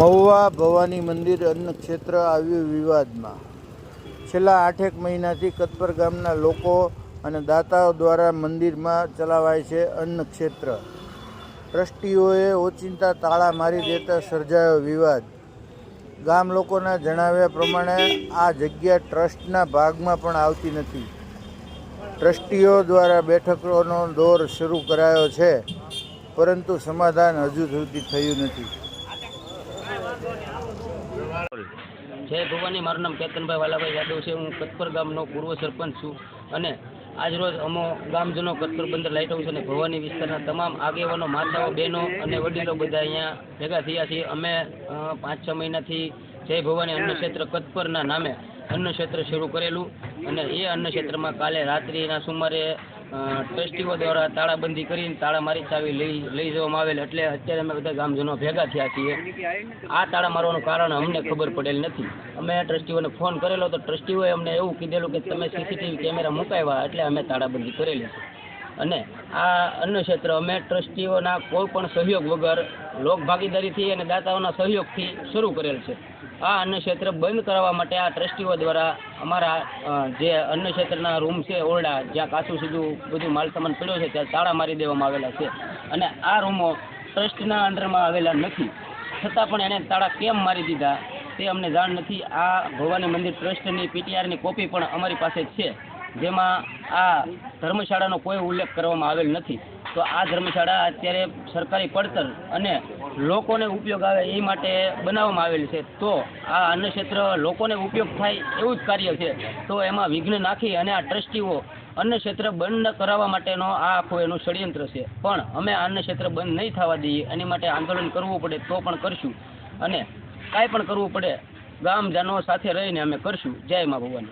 મહુવા ભવાની મંદિર અન્ન ક્ષેત્ર આવ્યું વિવાદમાં. છેલ્લા આઠેક મહિનાથી કતપર ગામના લોકો અને દાતાઓ દ્વારા મંદિરમાં ચલાવાય છે અન્ન ક્ષેત્ર. ટ્રસ્ટીઓએ ઓચિંતા તાળા મારી દેતા સર્જાયો વિવાદ. ગામ લોકોના જણાવ્યા પ્રમાણે આ જગ્યા ટ્રસ્ટના ભાગમાં પણ આવતી નથી. ટ્રસ્ટીઓ દ્વારા બેઠકોનો દોર શરૂ કરાયો છે, પરંતુ સમાધાન હજુ સુધી થયું નથી. જય ભવાની, મારું નામ કેતનભાઈ વાલાભાઈ યાદવ છે. હું કચ્છપર ગામનો પૂર્વ સરપંચ છું અને આજરોજ અમો ગામજનો કચ્છપર બંદર લાઇટ હાઉસ અને ભવાની વિસ્તારના તમામ આગેવાનો, માતાઓ, બહેનો અને વડીલો બધા અહીંયા ભેગા થયા છીએ. અમે પાંચ છ મહિનાથી જય ભવાની અન્ન ક્ષેત્ર કચ્છપરના નામે અન્ન ક્ષેત્ર શરૂ કરેલું અને એ અન્ન ક્ષેત્રમાં કાલે રાત્રિના સુમારે ટ્રસ્ટીઓ દ્વારા તાળાબંધી કરીને તાળા મારી ચાવી લઈ લઈ જવામાં આવેલ એટલે અત્યારે અમે બધા ગામજનો ભેગા થયા છીએ. આ તાળા મારવાનું કારણ અમને ખબર પડેલ નથી. અમે ટ્રસ્ટીઓને ફોન કરેલો તો ટ્રસ્ટીઓએ અમને એવું કીધેલું કે તમે સીસીટીવી કેમેરા મુકાવ્યા એટલે અમે તાળાબંધી કરેલી છે. અને આ અન્ન ક્ષેત્ર, અમે ટ્રસ્ટીઓના કોઈ પણ સહયોગ વગર લોક ભાગીદારીથી અને દાતાઓના સહયોગથી શરૂ કરેલ છે. આ અન્ન ક્ષેત્ર બંધ કરાવવા માટે આ ટ્રસ્ટીઓ દ્વારા અમારા જે અન્ન ક્ષેત્રના રૂમ છે, ઓરડા, જ્યાં કાચું સીધું બધું માલ સામાન પડ્યો છે, ત્યાં તાળા મારી દેવામાં આવેલા છે. અને આ રૂમો ટ્રસ્ટના અંડરમાં આવેલા નથી. છતાં પણ એને તાળા કેમ મારી દીધા, તે અમને જાણ નથી. આ ભવાની મંદિર ટ્રસ્ટની પીટીઆરની કોપી પણ અમારી પાસે છે. જેમાં આ ધર્મશાળાનો કોઈ ઉલ્લેખ કરવામાં આવેલ નથી. તો આ ધર્મશાળા અત્યારે સરકારી પડતર અને લોકોને ઉપયોગ આવે એ માટે બનાવવામાં આવેલ છે. તો આ અન્ન ક્ષેત્ર લોકોને ઉપયોગ થાય એવું જ કાર્ય છે. તો એમાં વિઘ્ન નાખી અને આ ટ્રસ્ટીઓ અન્ન ક્ષેત્ર બંધ કરાવવા માટેનો આ આખું એનું ષડયંત્ર છે. પણ અમે અન્નક્ષેત્ર અન્ન ક્ષેત્ર બંધ નહીં થવા દઈએ, એની માટે આંદોલન કરવું પડે તો પણ કરશું. અને કાંઈ પણ કરવું પડે, ગામજનો સાથે રહીને અમે કરશું. જય મા ભવાની.